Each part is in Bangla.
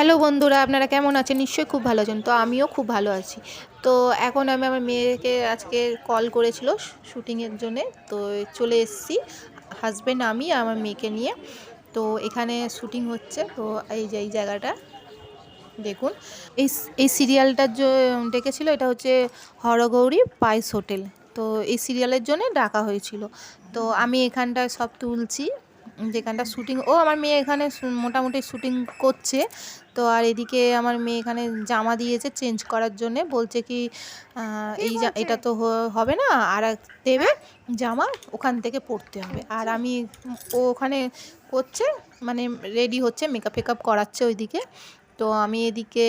হ্যালো বন্ধুরা, আপনারা কেমন আছেন? নিশ্চয়ই খুব ভালো আছেন। তো আমিও খুব ভালো আছি। তো এখন আমি আমার মেয়েকে আজকে কল করেছিল শ্যুটিংয়ের জন্যে। তো চলে এসেছি হাজব্যান্ড আমি আমার মেয়েকে নিয়ে। তো এখানে শ্যুটিং হচ্ছে। তো এই যে, এই জায়গাটা, দেখুন। এই এই সিরিয়ালটার ডেকেছিল, এটা হচ্ছে হরগৌরী পাইস হোটেল। তো এই সিরিয়ালের জন্য ডাকা হয়েছিল। তো আমি এখানটায় সব তুলছি। যেখানটা শ্যুটিং ও আমার মেয়ে এখানে মোটামুটি শ্যুটিং করছে। তো আর এদিকে আমার মেয়ে এখানে জামা দিয়েছে চেঞ্জ করার জন্যে। বলছে কি এই এটা তো হবে না আর দেবে জামা ওখান থেকে পরতে হবে। আর আমি ও ওখানে করছে মানে রেডি হচ্ছে মেকআপ ফেকআপ করাচ্ছে ওইদিকে। তো আমি এদিকে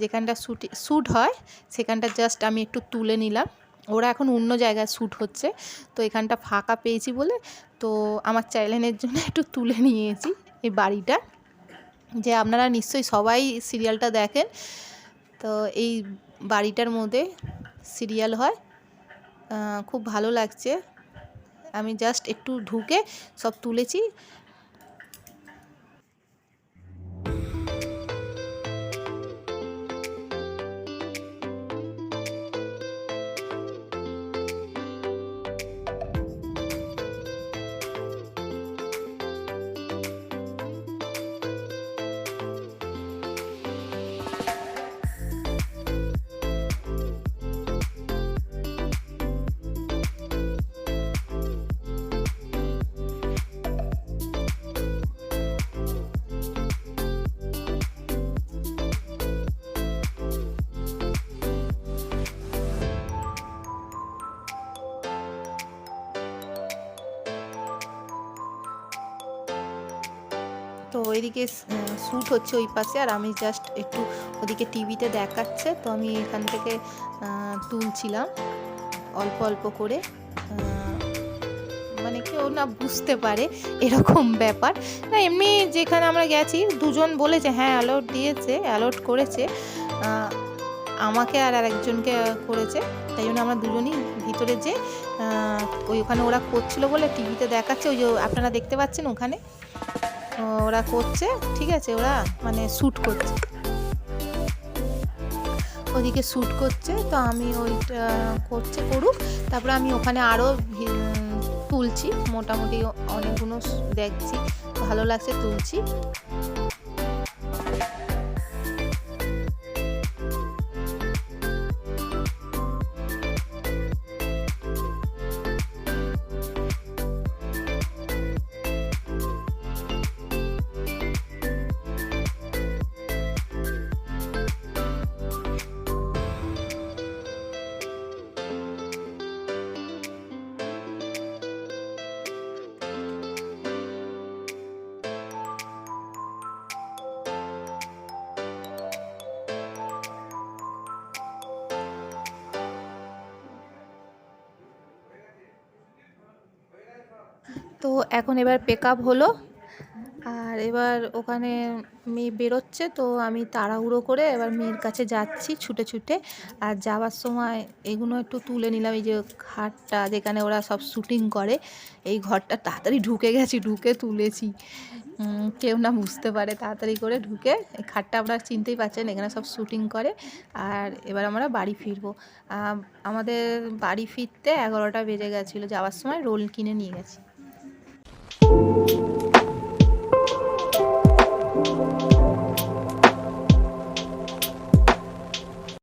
যেখানটা শ্যুটি শ্যুট হয় সেখানটা জাস্ট আমি একটু তুলে নিলাম। ওরা এখন অন্য জায়গায় শ্যুট হচ্ছে, তো এখানটা ফাঁকা পেয়েছি বলে, তো আমার চ্যানেলের জন্য একটু তুলে নিয়েছি এই বাড়িটা। যে আপনারা নিশ্চয়ই সবাই সিরিয়ালটা দেখেন, তো এই বাড়িটার মধ্যে সিরিয়াল হয় খুব ভালো লাগছে। আমি জাস্ট একটু ঢুকে সব তুলেছি তো ওইদিকে শ্যুট হচ্ছে ওই পাশে আর আমি জাস্ট একটু ওদিকে টিভিতে দেখাচ্ছে। তো আমি এখান থেকে তুলছিলাম অল্প অল্প করে। মানে কেউ না বুঝতে পারে এরকম ব্যাপার। না, এমনি যেখানে আমরা গেছি, দুজন বলেছে হ্যাঁ অ্যালাউট দিয়েছে অ্যালাউট করেছে। আমাকে আর আরেকজনকে করেছে। তাই জন্য আমরা দুজনই ভিতরে যে ওই ওখানে ওরা করছিল বলে টিভিতে দেখাচ্ছে। ওই যে আপনারা দেখতে পাচ্ছেন ওখানে? ওরা করছে, ঠিক আছে, ওরা মানে শ্যুট করছে। ওদিকে শ্যুট করছে, তো আমি ওইটা করছে করুক, তারপরে আমি ওখানে আরও তুলছি, মোটামুটি অনেকগুলো দেখছি, ভালো লাগছে তুলছি। তো এখন এবার পেক আপ হলো। আর এবার ওখানে মেয়ে বেরোচ্ছে, তো আমি তাড়াহুড়ো করে এবার মেয়ের কাছে যাচ্ছি ছুটে ছুটে। আর যাওয়ার সময় এগুলো একটু তুলে নিলাম, এই যে ঘাটটা যেখানে ওরা সব শুটিং করে, এই ঘরটা তাড়াতাড়ি ঢুকে গেছি, ঢুকে তুলেছি। কেউ না বুঝতে পারে তাড়াতাড়ি করে ঢুকে, এই খাটটা আপনারা চিনতেই পারছেন এখানে সব শুটিং করে। আর এবার আমরা বাড়ি ফিরবো। আমাদের বাড়ি ফিরতে এগারোটা বেজে গেছিল, যাওয়ার সময় রোল কিনে নিয়ে গেছি।